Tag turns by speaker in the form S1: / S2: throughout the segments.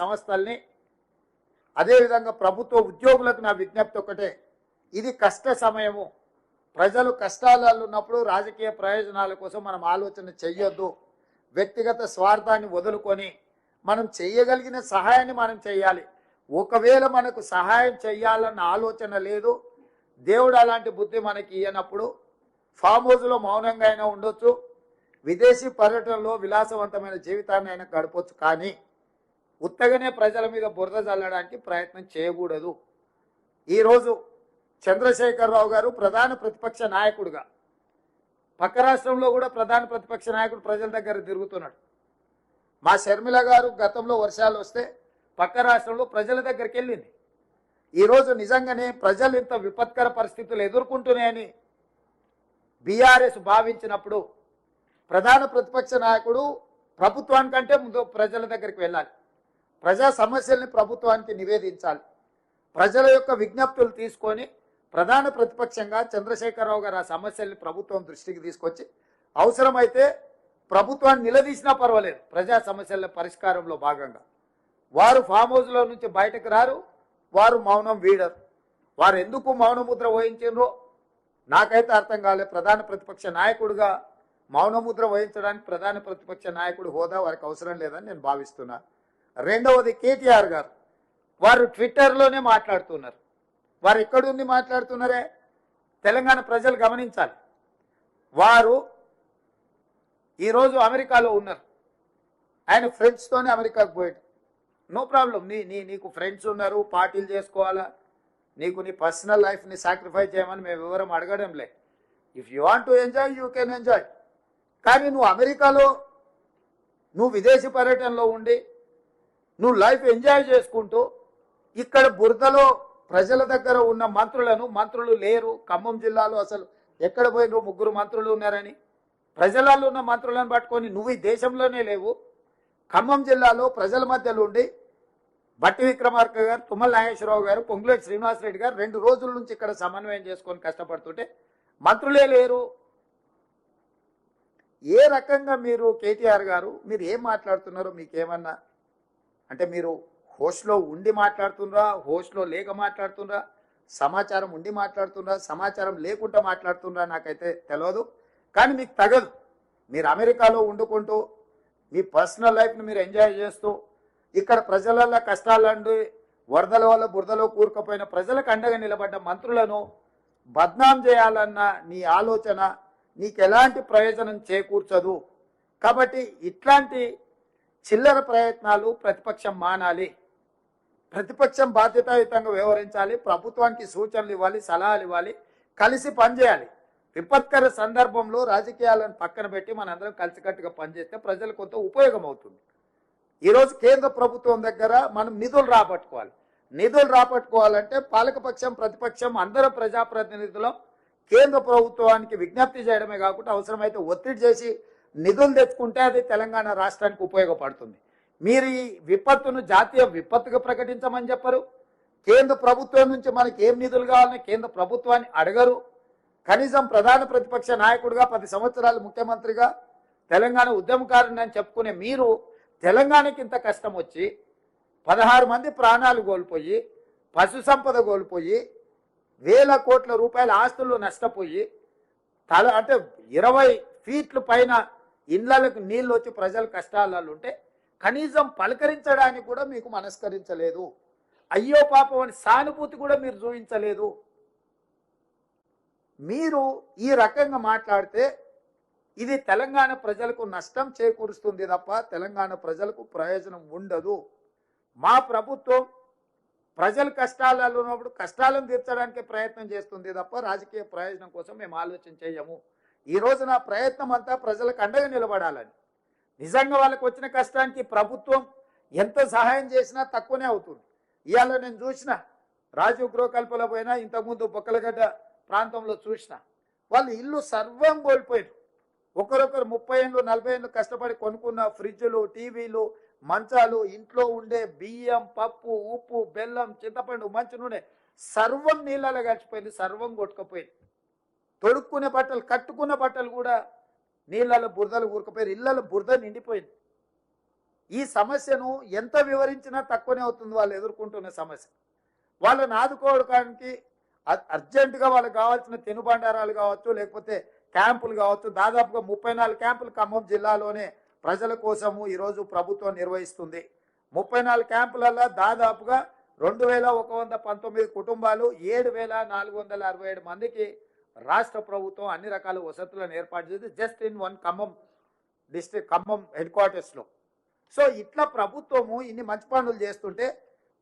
S1: సంస్థల్ని అదేవిధంగా ప్రభుత్వ ఉద్యోగులకు నా విజ్ఞప్తి ఒకటే ఇది కష్ట సమయము. ప్రజలు కష్టాలలో ఉన్నప్పుడు రాజకీయ ప్రయోజనాల కోసం మనం ఆలోచన చెయ్యొద్దు. వ్యక్తిగత స్వార్థాన్ని వదులుకొని మనం చేయగలిగిన సహాయాన్ని మనం చేయాలి ఒకవేళ మనకు సహాయం చేయాలన్న ఆలోచన లేదు దేవుడు అలాంటి బుద్ధి మనకి ఇయ్యనప్పుడు ఫామ్ హౌస్లో మౌనంగా అయినా ఉండొచ్చు విదేశీ పర్యటనలో విలాసవంతమైన జీవితాన్ని అయినా గడపచ్చు. కానీ ఉత్తగానే ప్రజల మీద బురద చల్లడానికి ప్రయత్నం చేయకూడదు. ఈరోజు చంద్రశేఖరరావు గారు ప్రధాన ప్రతిపక్ష నాయకుడుగా పక్క రాష్ట్రంలో కూడా ప్రధాన ప్రతిపక్ష నాయకుడు ప్రజల దగ్గర తిరుగుతున్నాడు. మా షర్మిల గారు గతంలో వర్షాలు వస్తే పక్క రాష్ట్రంలో ప్రజల దగ్గరికి వెళ్ళింది. ఈరోజు నిజంగానే ప్రజలు ఇంత విపత్కర పరిస్థితులు ఎదుర్కొంటున్నాయని బీఆర్ఎస్ భావించినప్పుడు ప్రధాన ప్రతిపక్ష నాయకుడు ప్రభుత్వానికంటే ముందు ప్రజల దగ్గరికి వెళ్ళాలి. ప్రజా సమస్యల్ని ప్రభుత్వానికి నివేదించాలి. ప్రజల యొక్క విజ్ఞప్తులు తీసుకొని ప్రధాన ప్రతిపక్షంగా చంద్రశేఖరరావు గారు ఆ సమస్యల్ని ప్రభుత్వం దృష్టికి తీసుకొచ్చి అవసరమైతే ప్రభుత్వాన్ని నిలదీసినా పర్వాలేదు ప్రజా సమస్యల పరిష్కారంలో భాగంగా. వారు ఫామ్ హౌస్లో నుంచి బయటకు రారు వారు మౌనం వీడరు. వారు ఎందుకు మౌనముద్ర వహించారో నాకైతే అర్థం కాలేదు ప్రధాన ప్రతిపక్ష నాయకుడిగా మౌనముద్ర వహించడానికి ప్రధాన ప్రతిపక్ష నాయకుడు హోదా వారికి అవసరం లేదని నేను భావిస్తున్నా. రెండవది కేటీఆర్ గారు. వారు ట్విట్టర్లోనే మాట్లాడుతున్నారు. వారు ఎక్కడుండి మాట్లాడుతున్నారే? తెలంగాణ ప్రజలు గమనించాలి. వారు ఈరోజు అమెరికాలో ఉన్నారు. ఆయన ఫ్రెండ్స్తోనే అమెరికాకు పోయాడు. No problem. నీ నీ నీకు ఫ్రెండ్స్ ఉన్నారు పార్టీలు చేసుకోవాలా? నీకు నీ పర్సనల్ లైఫ్ని సాక్రిఫై చేయమని మేము వివరం అడగడం లే if you want to enjoy you can enjoy కానీ నువ్వు అమెరికాలో నువ్వు విదేశీ పర్యటనలో ఉండి నువ్వు లైఫ్ ఎంజాయ్ చేసుకుంటూ ఇక్కడ బురదలో ప్రజల దగ్గర ఉన్న మంత్రులను మంత్రులు లేరు. ఖమ్మం జిల్లాలో అసలు ఎక్కడ పోయిన ముగ్గురు మంత్రులు ఉన్నారని. ప్రజలలో ఉన్న మంత్రులను పట్టుకొని నువ్వు ఈ దేశంలోనే లేవు. ఖమ్మం జిల్లాలో ప్రజల మధ్యలో ఉండి బట్టి విక్రమార్క గారు తుమ్మల నాగేశ్వరరావు గారు పొంగులేటి శ్రీనివాసరెడ్డి గారు రెండు రోజుల నుంచి ఇక్కడ సమన్వయం చేసుకొని కష్టపడుతుంటే మంత్రులే లేరు. ఏ రకంగా మీరు కేటీఆర్ గారు మీరు ఏం మాట్లాడుతున్నారో మీకేమన్నా అంటే మీరు హోస్ట్లో ఉండి మాట్లాడుతుండ్రా హోస్ట్లో లేక మాట్లాడుతుండ్రా సమాచారం ఉండి మాట్లాడుతుండ్రా సమాచారం లేకుండా మాట్లాడుతుండ్రా నాకైతే తెలియదు కానీ మీకు తగదు. మీరు అమెరికాలో వండుకుంటూ మీ పర్సనల్ లైఫ్ని మీరు ఎంజాయ్ చేస్తూ ఇక్కడ ప్రజలల్ల కష్టాలండి వరదల వల్ల బురదలో కూరుకుపోయిన ప్రజలకు అండగా నిలబడ్డ మంత్రులను బద్నాం చేయాలన్న నీ ఆలోచన నీకు ఎలాంటి ప్రయోజనం చేకూర్చదు. కాబట్టి ఇట్లాంటి చిల్లర ప్రయత్నాలు ప్రతిపక్షం మానాలి. ప్రతిపక్షం బాధ్యతాయుతంగా వ్యవహరించాలి. ప్రభుత్వానికి సూచనలు ఇవ్వాలి సలహాలు ఇవ్వాలి. కలిసి పనిచేయాలి. విపత్కర సందర్భంలో రాజకీయాలను పక్కన పెట్టి మనందరం కలిసికట్టుగా పనిచేస్తే ప్రజలకు కొంత ఉపయోగం అవుతుంది. ఈరోజు కేంద్ర ప్రభుత్వం దగ్గర మనం నిధులు రాబట్టుకోవాలి. నిధులు రాబట్టుకోవాలంటే పాలకపక్షం ప్రతిపక్షం అందరూ ప్రజాప్రతినిధులం. కేంద్ర ప్రభుత్వానికి విజ్ఞప్తి చేయడమే కాకుండా అవసరమైతే ఒత్తిడి చేసి నిధులు తెచ్చుకుంటే అది తెలంగాణ రాష్ట్రానికి ఉపయోగపడుతుంది. మీరు ఈ విపత్తును జాతీయ విపత్తుగా ప్రకటించమని చెప్పరు. కేంద్ర ప్రభుత్వం నుంచి మనకి ఏం నిధులు కావాలని కేంద్ర ప్రభుత్వాన్ని అడగరు. కనీసం ప్రధాన ప్రతిపక్ష నాయకుడిగా పది సంవత్సరాలు ముఖ్యమంత్రిగా తెలంగాణ ఉద్యమకారుని అని చెప్పుకునే మీరు తెలంగాణకి ఇంత కష్టం వచ్చి పదహారు మంది ప్రాణాలు కోల్పోయి పశు సంపద కోల్పోయి వేల కోట్ల రూపాయల ఆస్తులు నష్టపోయి తల అంటే ఇరవై ఫీట్లు పైన ఇండ్లకు నీళ్ళు వచ్చి ప్రజలు కష్టాలలో ఉంటే కనీసం పలకరించడానికి కూడా మీకు మనస్కరించలేదు. అయ్యో పాపం అని సానుభూతి కూడా మీరు చూపించలేదు. మీరు ఈ రకంగా మాట్లాడితే ఇది తెలంగాణ ప్రజలకు నష్టం చేకూరుస్తుంది తప్ప తెలంగాణ ప్రజలకు ప్రయోజనం ఉండదు. మా ప్రభుత్వం ప్రజల కష్టాలలో ఉన్నప్పుడు కష్టాలను తీర్చడానికి ప్రయత్నం చేస్తుంది తప్ప రాజకీయ ప్రయోజనం కోసం మేము ఆలోచన చేయము. ఈ రోజు నా ప్రయత్నం అంతా ప్రజలకు అండగా నిలబడాలని. నిజంగా వాళ్ళకు వచ్చిన కష్టానికి ప్రభుత్వం ఎంత సహాయం చేసినా తక్కువనే అవుతుంది. ఇవాళ నేను చూసిన రాజీవ్ గృహకల్పలో పోయినా ఇంతకుముందు బొక్కలగడ్డ ప్రాంతంలో చూసిన వాళ్ళు ఇల్లు సర్వం కోల్పోయారు ఒకరొకరు ముప్పై ఏళ్ళు నలభై ఏళ్ళు కష్టపడి కొనుక్కున్న ఫ్రిడ్జ్లు టీవీలు మంచాలు ఇంట్లో ఉండే బియ్యం పప్పు ఉప్పు బెల్లం చింతపండు మంచి నూనె సర్వం నీళ్ళలో కలిసిపోయింది సర్వం కొట్టుకుపోయింది. తొడుక్కునే బట్టలు కట్టుకున్న బట్టలు కూడా నీళ్ళలో బురదలు ఊరుకుపోయారు ఇళ్ళలో బురద నిండిపోయింది. ఈ సమస్యను ఎంత వివరించినా తక్కువనే అవుతుంది వాళ్ళు ఎదుర్కొంటున్న సమస్య. వాళ్ళని ఆదుకోవడానికి అర్జెంటుగా వాళ్ళకి కావాల్సిన తినుబండారాలు కావచ్చు లేకపోతే క్యాంపులు కావచ్చు. దాదాపుగా ముప్పై నాలుగు క్యాంపులు ఖమ్మం జిల్లాలోనే ప్రజల కోసము ఈరోజు ప్రభుత్వం నిర్వహిస్తుంది. ముప్పై నాలుగు క్యాంపులలో దాదాపుగా రెండు వేల ఒక వంద పంతొమ్మిది కుటుంబాలు ఏడు వేల నాలుగు వందల అరవై ఏడు మందికి రాష్ట్ర ప్రభుత్వం అన్ని రకాల వసతులను ఏర్పాటు చేసి just in one Khammam district Khammam head క్వార్టర్స్లో సో ఇట్లా ప్రభుత్వము ఇన్ని మంచి పనులు చేస్తుంటే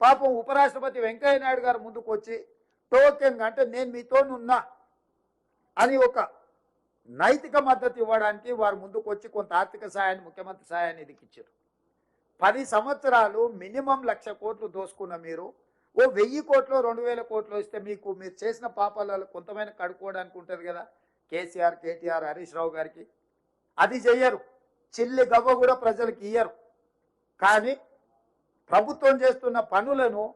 S1: పాపం ఉపరాష్ట్రపతి వెంకయ్య నాయుడు గారు ముందుకు వచ్చి టోకెన్ అంటే నేను మీతోనున్నా అని ఒక నైతిక మద్దతు ఇవ్వడానికి వారు ముందుకు వచ్చి కొంత ఆర్థిక సహాయాన్ని ముఖ్యమంత్రి సహాయాన్ని ఇచ్చారు. పది సంవత్సరాలు మినిమం లక్ష కోట్లు దోసుకున్న మీరు ఓ వెయ్యి కోట్లు రెండు వేల కోట్లు వస్తే మీకు మీరు చేసిన పాపాలలో కొంతమైన కడుక్కోవడానికి ఉంటుంది కదా? కేసీఆర్ కేటీఆర్ హరీష్ రావు గారికి. అది చెయ్యరు. చిల్లి గవ్వ కూడా ప్రజలకు ఇయ్యరు. కానీ ప్రభుత్వం చేస్తున్న పనులను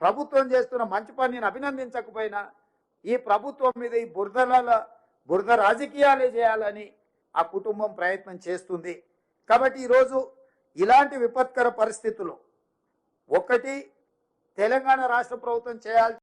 S1: ప్రభుత్వం చేస్తున్న మంచి పనిని అభినందించకపోయినా ఈ ప్రభుత్వం మీద ఈ బురదల బురద రాజకీయాలే చేయాలని ఆ కుటుంబం ప్రయత్నం చేస్తుంది. కాబట్టి ఈరోజు ఇలాంటి విపత్కర పరిస్థితులు ఒకటి తెలంగాణ రాష్ట్ర ప్రభుత్వం చేయాల్సి